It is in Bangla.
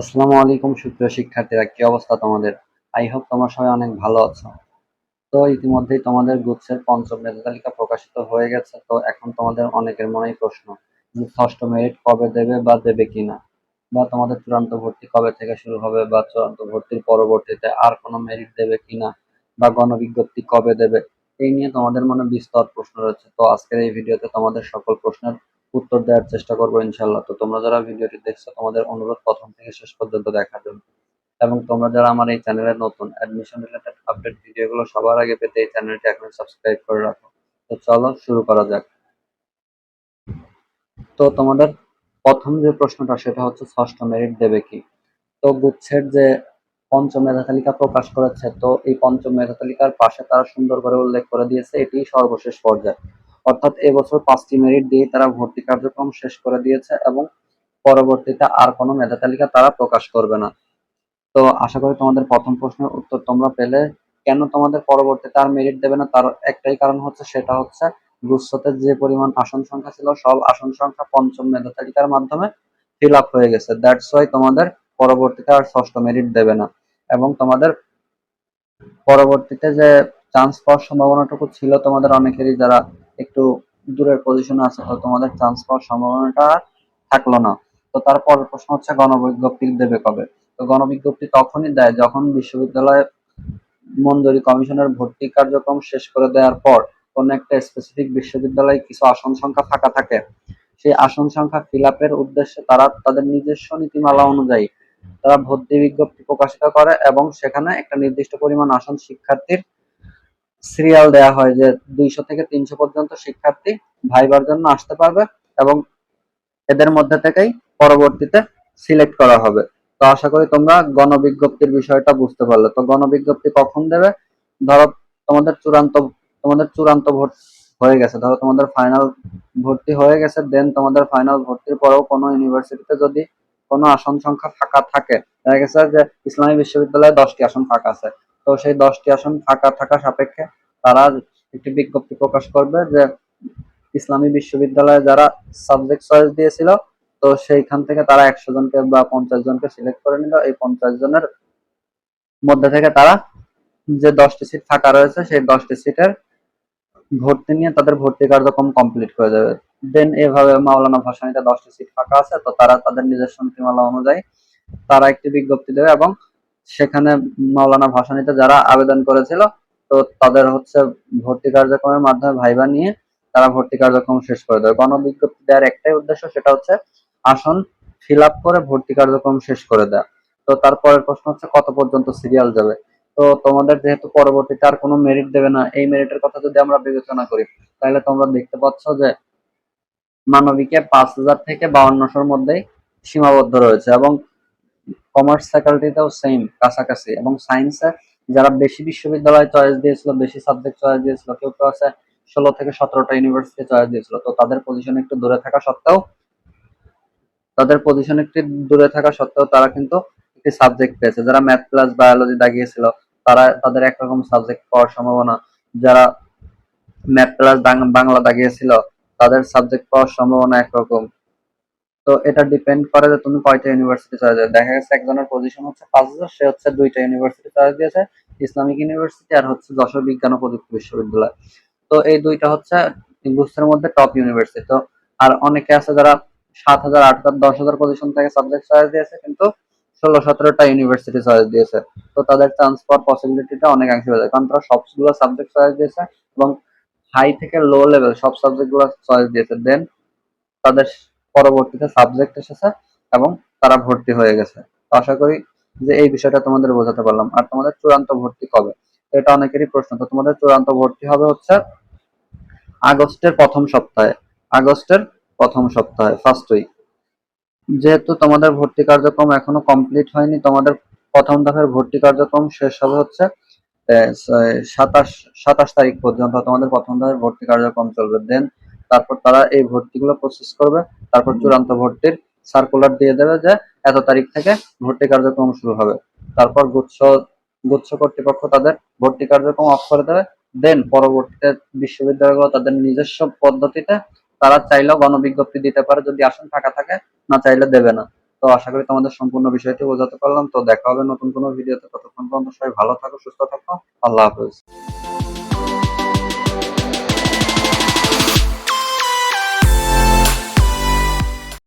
আসসালামু আলাইকুম, সুপ্রিয় শিক্ষার্থীরা, কি অবস্থা তোমাদের? আই হোপ তোমরা সবাই অনেক ভালো আছো। তো ইতিমধ্যেই তোমাদের গুচ্ছের পঞ্চম মেধা তালিকা প্রকাশিত হয়ে গেছে। তো এখন তোমাদের অনেকের মনেই প্রশ্ন, যে ষষ্ঠ মেরিট কবে দেবে বা দেবে কিনা? বা তোমাদের চূড়ান্ত ভর্তি কবে থেকে শুরু হবে বা চূড়ান্ত ভর্তির পরবর্তীতে আর কোনো মেরিট দেবে কিনা? বা গণবিজ্ঞপ্তি কবে দেবে? এই নিয়ে তোমাদের মনে বিস্তর প্রশ্ন রয়েছে। তো আজকের এই ভিডিওতে তোমাদের সকল প্রশ্নের উত্তর দেওয়ার চেষ্টা করব ইনশাল্লাহ। তো তোমরা যারা ভিডিওটি দেখছ, তোমাদের অনুরোধ প্রথম থেকে শেষ পর্যন্ত দেখার জন্য। এবং তোমরা যারা আমার এই চ্যানেলে নতুন অ্যাডমিশন রিলেটেড আপডেট ভিডিওগুলো সবার আগে পেতে এই চ্যানেলটি এখন সাবস্ক্রাইব করে রাখো। তো চলো শুরু করা যাক। তো তোমাদের প্রথম যে প্রশ্নটা, সেটা হচ্ছে ষষ্ঠ মেরিট দেবে কি? তো গুচ্ছের যে পঞ্চম মেধা তালিকা প্রকাশ করেছে, তো এই পঞ্চম মেধা তালিকার পাশে তারা সুন্দর করে উল্লেখ করে দিয়েছে এটি সর্বশেষ পর্যায়ে। অর্থাৎ এবছর পাঁচটি মেরিট দিয়ে তারা ভর্তি কার্যক্রম শেষ করে দিয়েছে এবং পরবর্তীতে আর কোনো মেধা তালিকা তারা প্রকাশ করবে না। তো আশা করি তোমাদের প্রথম প্রশ্নের উত্তর তোমরা পেলে। কেন তোমাদের পরবর্তীতে আর মেরিট দেবে না? তার একটাই কারণ হচ্ছে, সেটা হচ্ছে গুচ্ছতে যে পরিমাণ আসন সংখ্যা ছিল, সব আসন সংখ্যা পঞ্চম মেধা তালিকার মাধ্যমে ফিল আপ হয়ে গেছে। দ্যাটস ওয়াই তোমাদের পরবর্তীতে আর ষষ্ঠ মেরিট দেবে না। এবং তোমাদের পরবর্তীতে যে চান্স পাওয়ার সম্ভাবনাটুকু ছিল, তোমাদের অনেকেরই যারা একটু দূরের পজিশনে আছে, তো তোমাদের চান্স পাওয়ার সম্ভাবনাটা থাকল না। তো তারপর প্রশ্ন হচ্ছে, গণবিজ্ঞপ্তি দেবে কবে? তো গণবিজ্ঞপ্তি তখনই দেয় যখন বিশ্ববিদ্যালয় মঞ্জুরি কমিশনের ভর্তি কার্যক্রম শেষ করে দেওয়ার পর কোনো একটা স্পেসিফিক বিশ্ববিদ্যালয়ে কিছু আসন সংখ্যা ফাঁকা থাকে। সেই আসন সংখ্যা ফিল উদ্দেশ্যে তারা তাদের নিজস্ব নীতিমালা অনুযায়ী তারা ভর্তি বিজ্ঞপ্তি প্রকাশিত করে এবং সেখানে একটা নির্দিষ্ট পরিমাণ আসন শিক্ষার্থীর সিরিয়াল দেয়া হয় যে দুইশো থেকে তিনশো পর্যন্ত শিক্ষার্থী ভাইবার জন্য আসতে পারবে এবং এদের মধ্যে থেকেই পরবর্তীতে সিলেক্ট করা হবে। তো আশা করি তোমরা গণবিজ্ঞপ্তির বিষয়টা বুঝতে পারলে। তো গণবিজ্ঞপ্তি কখন দেবে? ধরো তোমাদের চূড়ান্ত তোমাদের চূড়ান্ত ভোট হয়ে গেছে। ধরো তোমাদের ফাইনাল ভর্তি হয়ে গেছে দেন তোমাদের ফাইনাল ভর্তির পরেও কোনো ইউনিভার্সিটিতে যদি কোনো আসন সংখ্যা ফাঁকা থাকে, দেখা গেছে যে ইসলামী বিশ্ববিদ্যালয়ে দশটি আসন ফাঁকা আছে। তো সেই দশটি আসন ফাঁকা থাকা সাপেক্ষে তারা একটি বিজ্ঞপ্তি প্রকাশ করবে যে ইসলামী বিশ্ববিদ্যালয়ে যারা সাবজেক্ট চয়েস দিয়েছিল, তো সেইখান থেকে তারা একশো জনকে বা পঞ্চাশ জনকে সিলেক্ট করে নিল। এই পঞ্চাশ জনের মধ্যে থেকে তারা যে দশটি সিট ফাঁকা রয়েছে, সেই দশটি সিটের ভর্তি নিয়ে তাদের ভর্তি কার্যক্রম কমপ্লিট করে দেবে। দেন এভাবে মাওলানা ভাসানিতে দশটি সিট ফাঁকা আছে, তো তারা তাদের নিজস্ব নীতিমালা অনুযায়ী তারা একটি বিজ্ঞপ্তি দেবে এবং সেখানে মাওলানা ভাসানিতে যারা আবেদন করেছিল, তো তাদের হচ্ছে ভর্তি কার্যক্রমের মাধ্যমে ভাইবা নিয়ে তারা ভর্তি কার্যক্রম শেষ করে দেবে গণবিজ্ঞপ্তি দেওয়ার একটাই উদ্দেশ্য সেটা হচ্ছে আসন ফিল আপ করে ভর্তি কার্যক্রম শেষ করে দেওয়া তো তারপরের প্রশ্ন হচ্ছে, কত পর্যন্ত সিরিয়াল যাবে? তো তোমাদের যেহেতু পরবর্তীতে আর কোনো মেরিট দেবে না, এই মেরিটের কথা যদি আমরা বিবেচনা করি, তাহলে তোমরা দেখতে পাচ্ছ যে মানবিকে পাঁচ হাজার থেকে বাউন্নশোর মধ্যেই সীমাবদ্ধ রয়েছে এবং কমার্স ফ্যাকাল্টিতেও সেম কাছাকাছি। এবং সায়েন্সে যারা বেশি বিশ্ববিদ্যালয় চয়েস দিয়েছিল, বেশি সাবজেক্ট চয়েস দিয়েছিল, কেউ কেউ আছে ষোলো থেকে সতেরোটা ইউনিভার্সিটি চয়েস দিয়েছিল, তো তাদের পজিশন একটু দূরে থাকা সত্ত্বেও, তাদের পজিশন একটু দূরে থাকা সত্ত্বেও তারা কিন্তু একটি সাবজেক্ট পেয়েছে। যারা ম্যাথ প্লাস বায়োলজি দাগিয়েছিল, তারা, তাদের একরকম সাবজেক্ট পাওয়ার সম্ভাবনা। যারা ম্যাথ প্লাস বাংলা দাগিয়েছিল, তাদের সাবজেক্ট পাওয়ার সম্ভাবনা একরকম। তো এটা ডিপেন্ড করে যে তুমি কয়টা ইউনিভার্সিটি চয়েস দেখা গেছে একজনের পজিশন হচ্ছে পাঁচ হাজার, সে হচ্ছে দুইটা ইউনিভার্সিটি চয়েস দিয়েছে, ইসলামিক ইউনিভার্সিটি আর হচ্ছে যশোর বিজ্ঞান ও প্রযুক্তি বিশ্ববিদ্যালয়। তো এই দুইটা হচ্ছে গুচ্ছের মধ্যে টপ ইউনিভার্সিটি তো আর অনেকে আছে যারা সাত হাজার, আট হাজার, দশ হাজার পজিশন থেকে সাবজেক্ট চয়েস দিয়েছে, কিন্তু ষোলো, সতেরোটা ইউনিভার্সিটি চয়েস দিয়েছে। তো তাদের চান্স পাওয়ার পসিবিলিটিটা অনেকাংশে হয়ে যায়, কারণ তারা সবগুলো সাবজেক্ট চয়েস দিয়েছে এবং হাই থেকে লো লেভেল সব সাবজেক্টগুলো চয়েস দিয়েছে। দেন তাদের পরবর্তীতে সাবজেক্ট এসেছে এবং তারা ভর্তি হয়ে গেছে। আশা করি যে এই বিষয়টা তোমাদের বোঝাতে পারলাম। আর তোমাদের চূড়ান্ত ভর্তি কবে? এটা অনেকেরই প্রশ্ন। তো তোমাদের চূড়ান্ত ভর্তি হবে হচ্ছে আগস্টের প্রথম সপ্তাহে। আগস্টের প্রথম সপ্তাহে ফার্স্ট উইক যেহেতু তোমাদের ভর্তি কার্যক্রম এখনও কমপ্লিট হয়নি, তোমাদের প্রথম ধাপের ভর্তি কার্যক্রম শেষ হবে হচ্ছে সাতাশ সাতাশ তারিখ পর্যন্ত তোমাদের প্রথম ধাপের ভর্তি কার্যক্রম চলবে। দেন তারপর তারা এই ভর্তিগুলো প্রসেস করবে, তারপর চূড়ান্ত ভর্তির সার্কুলার দিয়ে দেবে যে এত তারিখ থেকে ভর্তি কার্যক্রম শুরু হবে। তারপর গুচ্ছ গুচ্ছ কর্তৃপক্ষ তাদের ভর্তি কার্যক্রম অফ করে দেবে। দেন পরবর্তীতে বিশ্ববিদ্যালয়গুলো তাদের নিজস্ব পদ্ধতিতে তারা চাইলেও গণবিজ্ঞপ্তি দিতে পারে, যদি আসন ফাঁকা থাকে, না চাইলে দেবে না। তো আশা করি তোমাদের সম্পূর্ণ বিষয়টি বোঝাতে পারলাম। তো দেখা হবে নতুন কোনো ভিডিওতে। ততক্ষণ পর্যন্ত সবাই ভালো থাকো, সুস্থ থাকো। আল্লাহ হাফেজ।